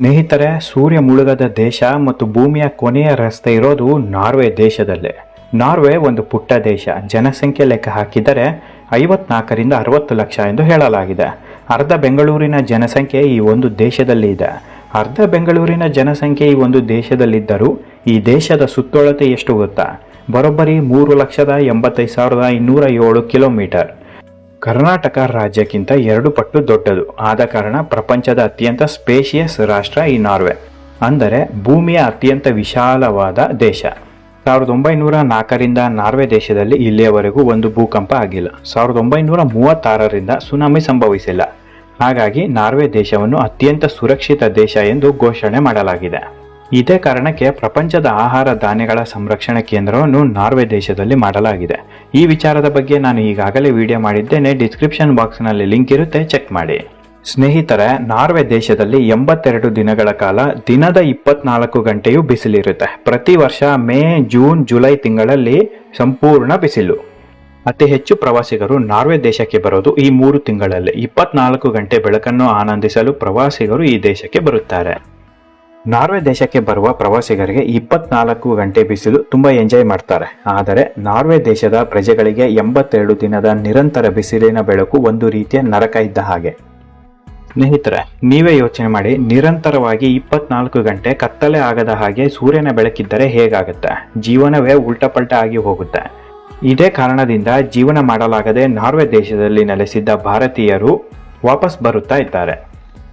ಸ್ನೇಹಿತರೆ, ಸೂರ್ಯ ಮುಳುಗದ ದೇಶ ಮತ್ತು ಭೂಮಿಯ ಕೊನೆಯ ರಸ್ತೆ ಇರೋದು ನಾರ್ವೆ ದೇಶದಲ್ಲೇ. ನಾರ್ವೆ ಒಂದು ಪುಟ್ಟ ದೇಶ. ಜನಸಂಖ್ಯೆ ಲೆಕ್ಕ ಹಾಕಿದರೆ ಐವತ್ನಾಲ್ಕರಿಂದ ಅರವತ್ತು ಲಕ್ಷ ಎಂದು ಹೇಳಲಾಗಿದೆ. ಅರ್ಧ ಬೆಂಗಳೂರಿನ ಜನಸಂಖ್ಯೆ ಈ ಒಂದು ದೇಶದಲ್ಲಿ ಇದೆ. ಅರ್ಧ ಬೆಂಗಳೂರಿನ ಜನಸಂಖ್ಯೆ ಈ ಒಂದು ದೇಶದಲ್ಲಿದ್ದರೂ ಈ ದೇಶದ ಸುತ್ತೊಳತೆ ಎಷ್ಟು ಗೊತ್ತಾ? ಬರೋಬ್ಬರಿ ಮೂರು ಲಕ್ಷದ ಎಂಬತ್ತೈದು ಸಾವಿರದ ಇನ್ನೂರ ಏಳು ಕಿಲೋಮೀಟರ್. ಕರ್ನಾಟಕ ರಾಜ್ಯಕ್ಕಿಂತ ಎರಡು ಪಟ್ಟು ದೊಡ್ಡದು. ಆದ ಕಾರಣ ಪ್ರಪಂಚದ ಅತ್ಯಂತ ಸ್ಪೇಷಿಯಸ್ ರಾಷ್ಟ್ರ ಈ ನಾರ್ವೆ. ಅಂದರೆ ಭೂಮಿಯ ಅತ್ಯಂತ ವಿಶಾಲವಾದ ದೇಶ. ಸಾವಿರದ ಒಂಬೈನೂರ ನಾಲ್ಕರಿಂದ ನಾರ್ವೆ ದೇಶದಲ್ಲಿ ಇಲ್ಲಿಯವರೆಗೂ ಒಂದು ಭೂಕಂಪ ಆಗಿಲ್ಲ. ಸಾವಿರದ ಒಂಬೈನೂರ ಮೂವತ್ತಾರರಿಂದ ಸುನಾಮಿ ಸಂಭವಿಸಿಲ್ಲ. ಹಾಗಾಗಿ ನಾರ್ವೆ ದೇಶವನ್ನು ಅತ್ಯಂತ ಸುರಕ್ಷಿತ ದೇಶ ಎಂದು ಘೋಷಣೆ ಮಾಡಲಾಗಿದೆ. ಇದೇ ಕಾರಣಕ್ಕೆ ಪ್ರಪಂಚದ ಆಹಾರ ಧಾನ್ಯಗಳ ಸಂರಕ್ಷಣಾ ಕೇಂದ್ರವನ್ನು ನಾರ್ವೆ ದೇಶದಲ್ಲಿ ಮಾಡಲಾಗಿದೆ. ಈ ವಿಚಾರದ ಬಗ್ಗೆ ನಾನು ಈಗಾಗಲೇ ವಿಡಿಯೋ ಮಾಡಿದ್ದೇನೆ. ಡಿಸ್ಕ್ರಿಪ್ಷನ್ ಬಾಕ್ಸ್ನಲ್ಲಿ ಲಿಂಕ್ ಇರುತ್ತೆ. ಚೆಕ್ ಮಾಡಿ. ಸ್ನೇಹಿತರೆ, ನಾರ್ವೆ ದೇಶದಲ್ಲಿ ಎಂಬತ್ತೆರಡು ದಿನಗಳ ಕಾಲ ದಿನದ ಇಪ್ಪತ್ನಾಲ್ಕು ಗಂಟೆಯೂ ಬಿಸಿಲಿರುತ್ತೆ. ಪ್ರತಿ ವರ್ಷ ಮೇ, ಜೂನ್, ಜುಲೈ ತಿಂಗಳಲ್ಲಿ ಸಂಪೂರ್ಣ ಬಿಸಿಲು. ಅತಿ ಹೆಚ್ಚು ಪ್ರವಾಸಿಗರು ನಾರ್ವೆ ದೇಶಕ್ಕೆ ಬರೋದು ಈ ಮೂರು ತಿಂಗಳಲ್ಲಿ. ಇಪ್ಪತ್ನಾಲ್ಕು ಗಂಟೆ ಬೆಳಕನ್ನು ಆನಂದಿಸಲು ಪ್ರವಾಸಿಗರು ಈ ದೇಶಕ್ಕೆ ಬರುತ್ತಾರೆ. ನಾರ್ವೆ ದೇಶಕ್ಕೆ ಬರುವ ಪ್ರವಾಸಿಗರಿಗೆ ಇಪ್ಪತ್ನಾಲ್ಕು ಗಂಟೆ ಬಿಸಿಲು ತುಂಬಾ ಎಂಜಾಯ್ ಮಾಡ್ತಾರೆ. ಆದರೆ ನಾರ್ವೆ ದೇಶದ ಪ್ರಜೆಗಳಿಗೆ ಎಂಬತ್ತೆರಡು ದಿನದ ನಿರಂತರ ಬಿಸಿಲಿನ ಬೆಳಕು ಒಂದು ರೀತಿಯ ನರಕ ಇದ್ದ ಹಾಗೆ. ಸ್ನೇಹಿತರೆ, ನೀವೇ ಯೋಚನೆ ಮಾಡಿ, ನಿರಂತರವಾಗಿ ಇಪ್ಪತ್ನಾಲ್ಕು ಗಂಟೆ ಕತ್ತಲೆ ಆಗದ ಹಾಗೆ ಸೂರ್ಯನ ಬೆಳಕಿದ್ದರೆ ಹೇಗಾಗುತ್ತೆ? ಜೀವನವೇ ಉಲ್ಟಪಲ್ಟ ಆಗಿ ಹೋಗುತ್ತೆ. ಇದೇ ಕಾರಣದಿಂದ ಜೀವನ ಮಾಡಲಾಗದೆ ನಾರ್ವೆ ದೇಶದಲ್ಲಿ ನೆಲೆಸಿದ್ದ ಭಾರತೀಯರು ವಾಪಸ್ ಬರುತ್ತಾ ಇದ್ದಾರೆ.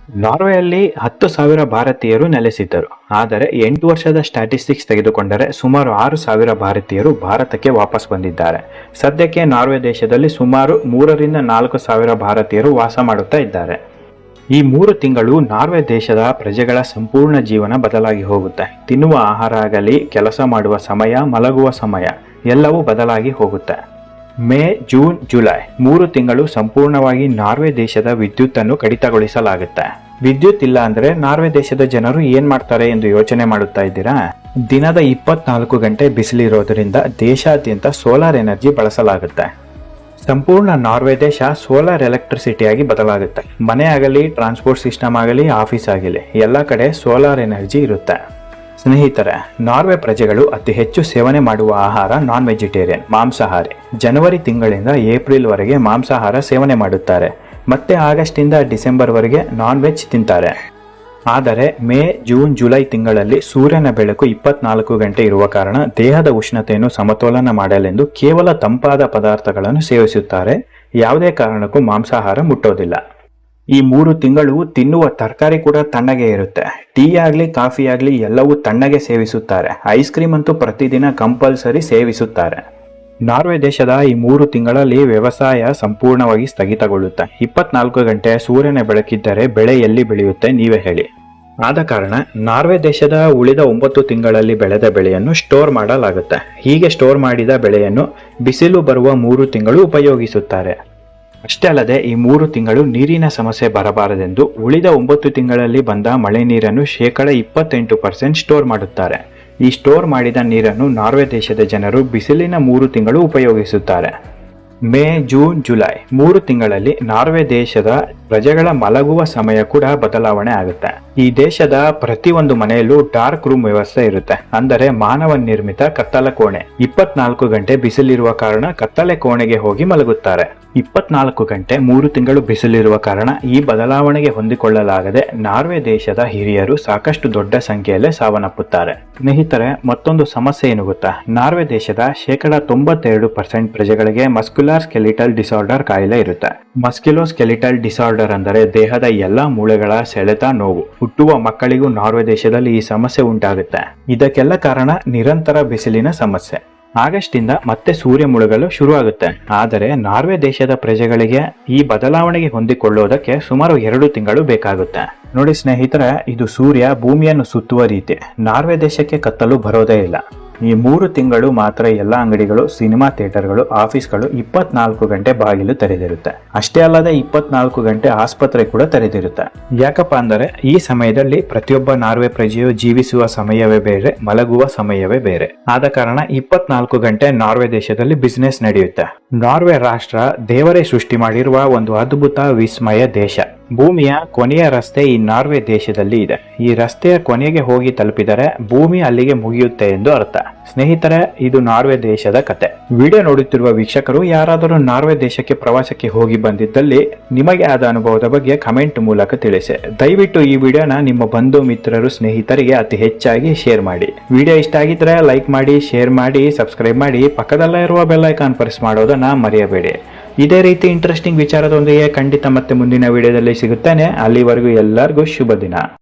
ನಾರ್ವೆಯಲ್ಲಿ ಹತ್ತು ಸಾವಿರ ಭಾರತೀಯರು ನೆಲೆಸಿದ್ದರು. ಆದರೆ ಎಂಟು ವರ್ಷದ ಸ್ಟ್ಯಾಟಿಸ್ಟಿಕ್ಸ್ ತೆಗೆದುಕೊಂಡರೆ ಸುಮಾರು ಆರು ಸಾವಿರ ಭಾರತೀಯರು ಭಾರತಕ್ಕೆ ವಾಪಸ್ ಬಂದಿದ್ದಾರೆ. ಸದ್ಯಕ್ಕೆ ನಾರ್ವೆ ದೇಶದಲ್ಲಿ ಸುಮಾರು ಮೂರರಿಂದ ನಾಲ್ಕು ಸಾವಿರ ಭಾರತೀಯರು ವಾಸ ಮಾಡುತ್ತಾ ಇದ್ದಾರೆ. ಈ ಮೂರು ತಿಂಗಳು ನಾರ್ವೆ ದೇಶದ ಪ್ರಜೆಗಳ ಸಂಪೂರ್ಣ ಜೀವನ ಬದಲಾಗಿ ಹೋಗುತ್ತೆ. ತಿನ್ನುವ ಆಹಾರ ಆಗಲಿ, ಕೆಲಸ ಮಾಡುವ ಸಮಯ ಮಲಗುವ ಸಮಯ ಎಲ್ಲವೂ ಬದಲಾಗಿ ಹೋಗುತ್ತೆ. ಮೇ, ಜೂನ್, ಜುಲೈ ಮೂರು ತಿಂಗಳು ಸಂಪೂರ್ಣವಾಗಿ ನಾರ್ವೆ ದೇಶದ ವಿದ್ಯುತ್ ಅನ್ನು ಕಡಿತಗೊಳಿಸಲಾಗುತ್ತೆ. ವಿದ್ಯುತ್ ಇಲ್ಲ ಅಂದ್ರೆ ನಾರ್ವೆ ದೇಶದ ಜನರು ಏನ್ ಮಾಡ್ತಾರೆ ಎಂದು ಯೋಚನೆ ಮಾಡುತ್ತಾ ಇದ್ದೀರಾ? ದಿನದ ಇಪ್ಪತ್ನಾಲ್ಕು ಗಂಟೆ ಬಿಸಿಲಿರೋದ್ರಿಂದ ದೇಶಾದ್ಯಂತ ಸೋಲಾರ್ ಎನರ್ಜಿ ಬಳಸಲಾಗುತ್ತೆ. ಸಂಪೂರ್ಣ ನಾರ್ವೆ ದೇಶ ಸೋಲಾರ್ ಎಲೆಕ್ಟ್ರಿಸಿಟಿಯಾಗಿ ಬದಲಾಗುತ್ತೆ. ಮನೆ ಆಗಲಿ, ಟ್ರಾನ್ಸ್ಪೋರ್ಟ್ ಸಿಸ್ಟಮ್ ಆಗಲಿ, ಆಫೀಸ್ ಆಗಲಿ, ಎಲ್ಲ ಕಡೆ ಸೋಲಾರ್ ಎನರ್ಜಿ ಇರುತ್ತೆ. ಸ್ನೇಹಿತರೆ, ನಾರ್ವೆ ಪ್ರಜೆಗಳು ಅತಿ ಹೆಚ್ಚು ಸೇವನೆ ಮಾಡುವ ಆಹಾರ ನಾನ್ ವೆಜಿಟೇರಿಯನ್ ಮಾಂಸಾಹಾರಿ. ಜನವರಿ ತಿಂಗಳಿಂದ ಏಪ್ರಿಲ್ ವರೆಗೆ ಮಾಂಸಾಹಾರ ಸೇವನೆ ಮಾಡುತ್ತಾರೆ. ಮತ್ತೆ ಆಗಸ್ಟ್ ಇಂದ ಡಿಸೆಂಬರ್ ವರೆಗೆ ನಾನ್ ವೆಜ್ ತಿಂತಾರೆ. ಆದರೆ, ಮೇ, ಜೂನ್, ಜುಲೈ ತಿಂಗಳಲ್ಲಿ ಸೂರ್ಯನ ಬೆಳಕು ಇಪ್ಪತ್ನಾಲ್ಕು ಗಂಟೆ ಇರುವ ಕಾರಣ ದೇಹದ ಉಷ್ಣತೆಯನ್ನು ಸಮತೋಲನ ಮಾಡಲೆಂದು ಕೇವಲ ತಂಪಾದ ಪದಾರ್ಥಗಳನ್ನು ಸೇವಿಸುತ್ತಾರೆ. ಯಾವುದೇ ಕಾರಣಕ್ಕೂ ಮಾಂಸಾಹಾರ ಮುಟ್ಟೋದಿಲ್ಲ. ಈ ಮೂರು ತಿಂಗಳು ತಿನ್ನುವ ತರಕಾರಿ ಕೂಡ ತಣ್ಣಗೆ ಇರುತ್ತೆ. ಟೀ ಆಗಲಿ, ಕಾಫಿ ಆಗಲಿ ಎಲ್ಲವೂ ತಣ್ಣಗೆ ಸೇವಿಸುತ್ತಾರೆ. ಐಸ್ ಕ್ರೀಮ್ ಅಂತೂ ಪ್ರತಿದಿನ ಕಂಪಲ್ಸರಿ ಸೇವಿಸುತ್ತಾರೆ. ನಾರ್ವೆ ದೇಶದ ಈ ಮೂರು ತಿಂಗಳಲ್ಲಿ ವ್ಯವಸಾಯ ಸಂಪೂರ್ಣವಾಗಿ ಸ್ಥಗಿತಗೊಳ್ಳುತ್ತೆ. ಇಪ್ಪತ್ನಾಲ್ಕು ಗಂಟೆ ಸೂರ್ಯನ ಬೆಳಕಿದ್ದರೆ ಬೆಳೆ ಎಲ್ಲಿ ಬೆಳೆಯುತ್ತೆ ನೀವೇ ಹೇಳಿ. ಆದ ಕಾರಣ ನಾರ್ವೆ ದೇಶದ ಉಳಿದ ಒಂಬತ್ತು ತಿಂಗಳಲ್ಲಿ ಬೆಳೆದ ಬೆಳೆಯನ್ನು ಸ್ಟೋರ್ ಮಾಡಲಾಗುತ್ತೆ. ಹೀಗೆ ಸ್ಟೋರ್ ಮಾಡಿದ ಬೆಳೆಯನ್ನು ಬಿಸಿಲು ಬರುವ ಮೂರು ತಿಂಗಳು ಉಪಯೋಗಿಸುತ್ತಾರೆ. ಅಷ್ಟೇ ಅಲ್ಲದೆ ಈ ಮೂರು ತಿಂಗಳು ನೀರಿನ ಸಮಸ್ಯೆ ಬರಬಾರದೆಂದು ಉಳಿದ ಒಂಬತ್ತು ತಿಂಗಳಲ್ಲಿ ಬಂದ ಮಳೆ ನೀರನ್ನು ಶೇಕಡ ಇಪ್ಪತ್ತೆಂಟು ಪರ್ಸೆಂಟ್ ಸ್ಟೋರ್ ಮಾಡುತ್ತಾರೆ. ಈ ಸ್ಟೋರ್ ಮಾಡಿದ ನೀರನ್ನು ನಾರ್ವೆ ದೇಶದ ಜನರು ಬಿಸಿಲಿನ ಮೂರು ತಿಂಗಳು ಉಪಯೋಗಿಸುತ್ತಾರೆ. ಮೇ, ಜೂನ್, ಜುಲೈ ಮೂರು ತಿಂಗಳಲ್ಲಿ ನಾರ್ವೆ ದೇಶದ ಪ್ರಜೆಗಳ ಮಲಗುವ ಸಮಯ ಕೂಡ ಬದಲಾವಣೆ ಆಗುತ್ತೆ. ಈ ದೇಶದ ಪ್ರತಿಯೊಂದು ಮನೆಯಲ್ಲೂ ಡಾರ್ಕ್ ರೂಮ್ ವ್ಯವಸ್ಥೆ ಇರುತ್ತೆ. ಅಂದರೆ ಮಾನವ ನಿರ್ಮಿತ ಕತ್ತಲ ಕೋಣೆ. ಇಪ್ಪತ್ನಾಲ್ಕು ಗಂಟೆ ಬಿಸಿಲಿರುವ ಕಾರಣ ಕತ್ತಲೆ ಕೋಣೆಗೆ ಹೋಗಿ ಮಲಗುತ್ತಾರೆ. ಇಪ್ಪತ್ನಾಲ್ಕು ಗಂಟೆ ಮೂರು ತಿಂಗಳು ಬಿಸಿಲಿರುವ ಕಾರಣ ಈ ಬದಲಾವಣೆಗೆ ಹೊಂದಿಕೊಳ್ಳಲಾಗದೆ ನಾರ್ವೆ ದೇಶದ ಹಿರಿಯರು ಸಾಕಷ್ಟು ದೊಡ್ಡ ಸಂಖ್ಯೆಯಲ್ಲೇ ಸಾವನ್ನಪ್ಪುತ್ತಾರೆ. ಸ್ನೇಹಿತರೆ, ಮತ್ತೊಂದು ಸಮಸ್ಯೆ ಏನು ಗೊತ್ತಾ? ನಾರ್ವೆ ದೇಶದ ಶೇಕಡ ತೊಂಬತ್ತೆರಡು ಪರ್ಸೆಂಟ್ ಪ್ರಜೆಗಳಿಗೆ ಮಸ್ಕ್ಯುಲಾರ್ ಸ್ಕೆಲಿಟಲ್ ಡಿಸಾರ್ಡರ್ ಕಾಯಿಲೆ ಇರುತ್ತೆ. ಮಸ್ಕ್ಯುಲೋ ಸ್ಕೆಲಿಟಲ್ ಡಿಸಾರ್ಡರ್ ಅಂದರೆ ದೇಹದ ಎಲ್ಲ ಮೂಳೆಗಳ ಸೆಳೆತ ನೋವು. ಹುಟ್ಟುವ ಮಕ್ಕಳಿಗೂ ನಾರ್ವೆ ದೇಶದಲ್ಲಿ ಈ ಸಮಸ್ಯೆ ಉಂಟಾಗುತ್ತೆ. ಇದಕ್ಕೆಲ್ಲ ಕಾರಣ ನಿರಂತರ ಬಿಸಿಲಿನ ಸಮಸ್ಯೆ. ಆಗಸ್ಟ್ ಇಂದ ಮತ್ತೆ ಸೂರ್ಯ ಮುಳುಗಲು ಶುರುವಾಗುತ್ತೆ. ಆದರೆ ನಾರ್ವೆ ದೇಶದ ಪ್ರಜೆಗಳಿಗೆ ಈ ಬದಲಾವಣೆಗೆ ಹೊಂದಿಕೊಳ್ಳೋದಕ್ಕೆ ಸುಮಾರು ಎರಡು ತಿಂಗಳು ಬೇಕಾಗುತ್ತೆ. ನೋಡಿ ಸ್ನೇಹಿತರೆ, ಇದು ಸೂರ್ಯ ಭೂಮಿಯನ್ನು ಸುತ್ತುವ ರೀತಿ. ನಾರ್ವೆ ದೇಶಕ್ಕೆ ಕತ್ತಲು ಬರೋದೇ ಇಲ್ಲ. ಈ ಮೂರು ತಿಂಗಳು ಮಾತ್ರ ಎಲ್ಲ ಅಂಗಡಿಗಳು, ಸಿನಿಮಾ ಥಿಯೇಟರ್ಗಳು, ಆಫೀಸ್ಗಳು ಇಪ್ಪತ್ನಾಲ್ಕು ಗಂಟೆ ಬಾಗಿಲು ತೆರೆದಿರುತ್ತೆ. ಅಷ್ಟೇ ಅಲ್ಲದೆ ಇಪ್ಪತ್ನಾಲ್ಕು ಗಂಟೆ ಆಸ್ಪತ್ರೆ ಕೂಡ ತೆರೆದಿರುತ್ತೆ. ಯಾಕಪ್ಪ ಅಂದರೆ ಈ ಸಮಯದಲ್ಲಿ ಪ್ರತಿಯೊಬ್ಬ ನಾರ್ವೆ ಪ್ರಜೆಯು ಜೀವಿಸುವ ಸಮಯವೇ ಬೇರೆ, ಮಲಗುವ ಸಮಯವೇ ಬೇರೆ. ಆದ ಕಾರಣ ಇಪ್ಪತ್ನಾಲ್ಕು ಗಂಟೆ ನಾರ್ವೆ ದೇಶದಲ್ಲಿ ಬಿಸಿನೆಸ್ ನಡೆಯುತ್ತೆ. ನಾರ್ವೆ ರಾಷ್ಟ್ರ ದೇವರೇ ಸೃಷ್ಟಿ ಮಾಡಿರುವ ಒಂದು ಅದ್ಭುತ ವಿಸ್ಮಯ ದೇಶ. ಭೂಮಿಯ ಕೊನೆಯ ರಸ್ತೆ ಈ ನಾರ್ವೆ ದೇಶದಲ್ಲಿ ಇದೆ. ಈ ರಸ್ತೆಯ ಕೊನೆಗೆ ಹೋಗಿ ತಲುಪಿದರೆ ಭೂಮಿ ಅಲ್ಲಿಗೆ ಮುಗಿಯುತ್ತೆ ಎಂದು ಅರ್ಥ. ಸ್ನೇಹಿತರೆ, ಇದು ನಾರ್ವೆ ದೇಶದ ಕತೆ. ವಿಡಿಯೋ ನೋಡುತ್ತಿರುವ ವೀಕ್ಷಕರು ಯಾರಾದರೂ ನಾರ್ವೆ ದೇಶಕ್ಕೆ ಪ್ರವಾಸಕ್ಕೆ ಹೋಗಿ ಬಂದಿದ್ದಲ್ಲಿ ನಿಮಗೆ ಆದ ಅನುಭವದ ಬಗ್ಗೆ ಕಮೆಂಟ್ ಮೂಲಕ ತಿಳಿಸಿ. ದಯವಿಟ್ಟು ಈ ವಿಡಿಯೋನ ನಿಮ್ಮ ಬಂಧು ಮಿತ್ರರು, ಸ್ನೇಹಿತರಿಗೆ ಅತಿ ಹೆಚ್ಚಾಗಿ ಶೇರ್ ಮಾಡಿ. ವಿಡಿಯೋ ಇಷ್ಟ ಆಗಿದ್ರೆ ಲೈಕ್ ಮಾಡಿ, ಶೇರ್ ಮಾಡಿ, ಸಬ್ಸ್ಕ್ರೈಬ್ ಮಾಡಿ. ಪಕ್ಕದಲ್ಲೇ ಇರುವ ಬೆಲ್ ಐಕಾನ್ ಪ್ರೆಸ್ ಮಾಡೋದನ್ನ ಮರೆಯಬೇಡಿ. ಇದೇ ರೀತಿ ಇಂಟ್ರೆಸ್ಟಿಂಗ್ ವಿಚಾರದೊಂದಿಗೆ ಖಂಡಿತ ಮತ್ತೆ ಮುಂದಿನ ವಿಡಿಯೋದಲ್ಲಿ ಸಿಗುತ್ತೇನೆ. ಅಲ್ಲಿವರೆಗೂ ಎಲ್ಲರಿಗೂ ಶುಭ ದಿನ.